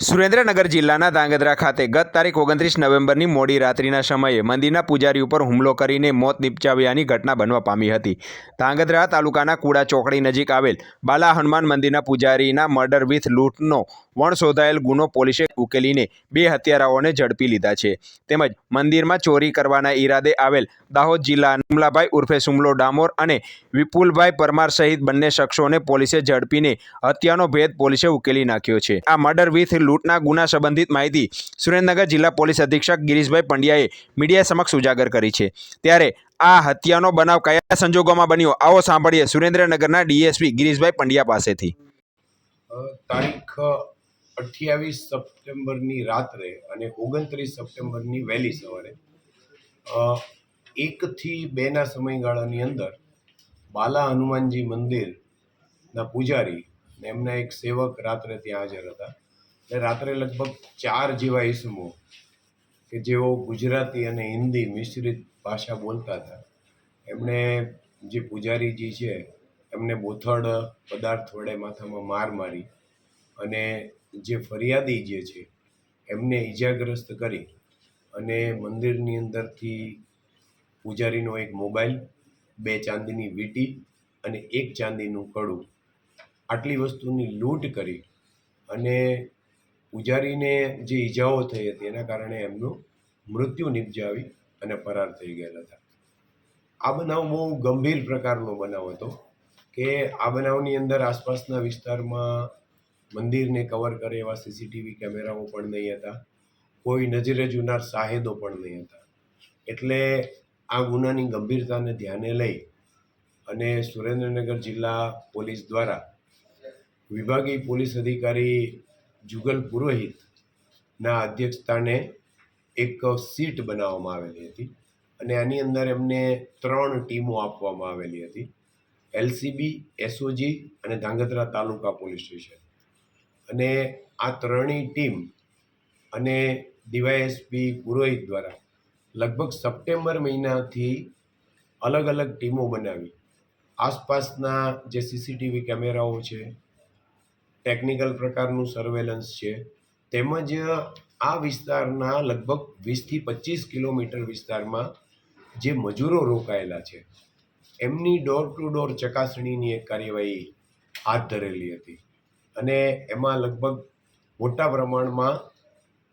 સુરેન્દ્રનગર જિલ્લાના ધાંગધ્રા ખાતે ગત તારીખ ઓગણત્રીસ નવેમ્બરની મોડી રાત્રિના સમયે મંદિરના પૂજારી ઉપર હુમલો કરીને મોત નિપજાવ્યાની ઘટના બનવા પામી હતી. ધાંગધ્રા તાલુકાના કુડા ચોકડી નજીક આવેલ બાલા હનુમાન મંદિરના પૂજારીના મર્ડર વિથ લૂંટનો વણ શોધાયેલ ગુનો પોલીસે ઉકેલીને બે હત્યારાઓને ઝડપી લીધા છે. તેમજ મંદિરમાં ચોરી કરવાના ઈરાદે આવેલ દાહોદ જિલ્લા નુમલાભાઈ ઉર્ફે સુમલો ડામોર અને વિપુલભાઈ પરમાર સહિત બંને શખ્સોને પોલીસે ઝડપીને હત્યાનો ભેદ પોલીસે ઉકેલી નાખ્યો છે. આ મર્ડર વિથ લૂંટના ગુના સંબંધિત માહિતી સુરેન્દ્રનગર જિલ્લા પોલીસ અધિક્ષક ગિરીશભાઈ પંડ્યાએ મીડિયા સમક્ષ ઉજાગર કરી છે. ત્યારે આ હત્યાનો બનાવ કયા સંજોગોમાં બન્યો? આવો સાંભળીએ સુરેન્દ્રનગરના ડીએસપી ગિરીશભાઈ પંડ્યા પાસેથી. તારીખ અઠ્યાવીસ સપ્ટેમ્બરની રાત્રે અને ઓગણત્રીસ સપ્ટેમ્બરની વહેલી સવારે એકથી બેના સમયગાળાની અંદર બાલા હનુમાનજી મંદિરના પૂજારી ને એમના એક સેવક રાત્રે ત્યાં હાજર હતા. એટલે રાત્રે લગભગ ચાર જેવા ઈસમો કે જેઓ ગુજરાતી અને હિન્દી મિશ્રિત ભાષા બોલતા હતા. એમણે જે પૂજારીજી છે એમને બોથડ પદાર્થ વડે માથામાં માર મારી અને જે ફરિયાદી જે છે, એમને ઈજાગ્રસ્ત કરી અને મંદિરની અંદરથી પૂજારીનો એક મોબાઈલ, બે ચાંદીની વીંટી અને એક ચાંદીનું કડું આટલી વસ્તુની લૂંટ કરી અને પૂજારીને જે ઈજાઓ થઈ હતી એના કારણે એમનું મૃત્યુ નિપજાવી અને ફરાર થઈ ગયેલા હતા. આ બનાવ બહુ ગંભીર પ્રકારનો બનાવ હતો કે આ બનાવની અંદર આસપાસના વિસ્તારમાં મંદિરને કવર કરે એવા સીસીટીવી કેમેરાઓ પણ નહીં હતા. કોઈ નજરે જોનાર સાહેદો પણ નહીં હતા. એટલે આ ગુનાની ગંભીરતાને ધ્યાને લઈ અને સુરેન્દ્રનગર જિલ્લા પોલીસ દ્વારા વિભાગીય પોલીસ અધિકારી જુગલ પુરોહિતના અધ્યક્ષસ્થાને એક સીટ બનાવવામાં આવેલી હતી અને આની અંદર એમને ત્રણ ટીમો આપવામાં આવેલી હતી. એલસીબી, એસઓજી અને ધાંગધ્રા તાલુકા પોલીસ સ્ટેશન. અને આ ત્રણેય ટીમ અને ડીવાયએસપી પુરોહિત દ્વારા લગભગ સપ્ટેમ્બર મહિનાથી અલગ અલગ ટીમો બનાવી. આસપાસના જે સીસીટીવી કેમેરાઓ છે, ટેકનિકલ પ્રકારનું સર્વેલન્સ છે, તેમજ આ વિસ્તારના લગભગ વીસથી પચીસ કિલોમીટર વિસ્તારમાં જે મજૂરો રોકાયેલા છે, એમની ડોર ટુ ડોર ચકાસણીની એક કાર્યવાહી હાથ ધરેલી હતી. અને એમાં લગભગ મોટા પ્રમાણમાં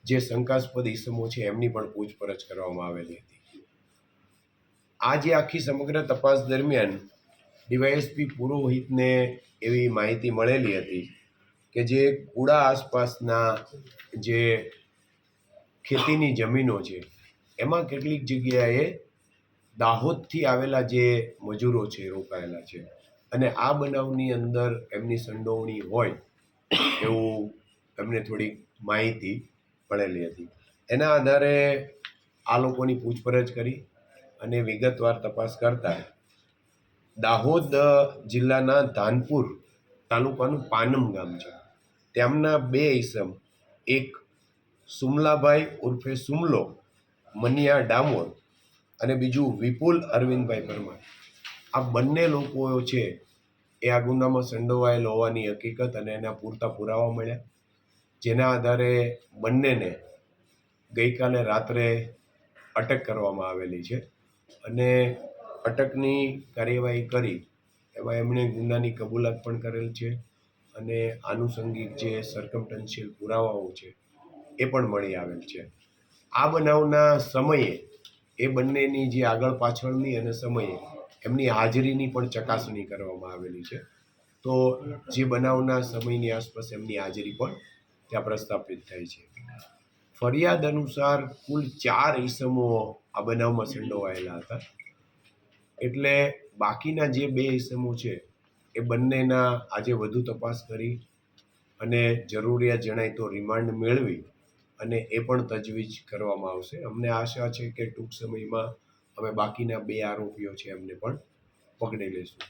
જે શંકાસ્પદ ઇસમો છે, એમની પણ પૂછપરછ કરવામાં આવેલી હતી. આ જે આખી સમગ્ર તપાસ દરમિયાન ડીવાયએસપી પુરોહિતને એવી માહિતી મળેલી હતી કે જે કુડા આસપાસના જે ખેતીની જમીનો છે, એમાં કેટલીક જગ્યાએ દાહોદથી આવેલા જે મજૂરો છે રોકાયેલા છે. અને આ બનાવની અંદર એમની સંડોવણી હોય એવું એમને થોડીક માહિતી મળેલી હતી. એના આધારે આ લોકોની પૂછપરછ કરી અને વિગતવાર તપાસ કરતા દાહોદ જિલ્લાના ધાનપુર તાલુકાનું પાનમ ગામ છે. તેમના બે ઈસમ, એક સુમલાભાઈ ઉર્ફે સુમલો મનિયા ડામોર અને બીજું વિપુલ અરવિંદભાઈ પરમાર. આ બંને લોકો છે એ આ ગુનામાં સંડોવાયેલ હોવાની હકીકત અને એના પૂરતા પુરાવા મળ્યા. જેના આધારે બંનેને ગઈકાલે રાત્રે અટક કરવામાં આવેલી છે અને અટકની કાર્યવાહી કરી એમાં એમણે ગુનાની કબૂલાત પણ કરેલ છે અને આનુષંગિક જે સરકમટન્શિયલ પુરાવાઓ છે એ પણ મળી આવેલ છે. આ બનાવના સમયે એ બંનેની જે આગળ પાછળની અને સમયે એમની હાજરીની પણ ચકાસણી કરવામાં આવેલી છે. તો જે બનાવના સમયની આસપાસ એમની હાજરી પણ ત્યાં પ્રસ્થાપિત થઈ છે. ફરિયાદ અનુસાર કુલ ચાર ઈસમો આ બનાવમાં સંડોવાયેલા હતા. એટલે બાકીના જે બે ઈસમો છે, એ બંનેના આજે વધુ તપાસ કરી અને જરૂરિયાત જણાય તો રિમાન્ડ મેળવી અને એ પણ તજવીજ કરવામાં આવશે. અમને આશા છે કે ટૂંક સમયમાં અમે બાકીના બે આરોપીઓ છે એમને પણ પકડી લઈશું.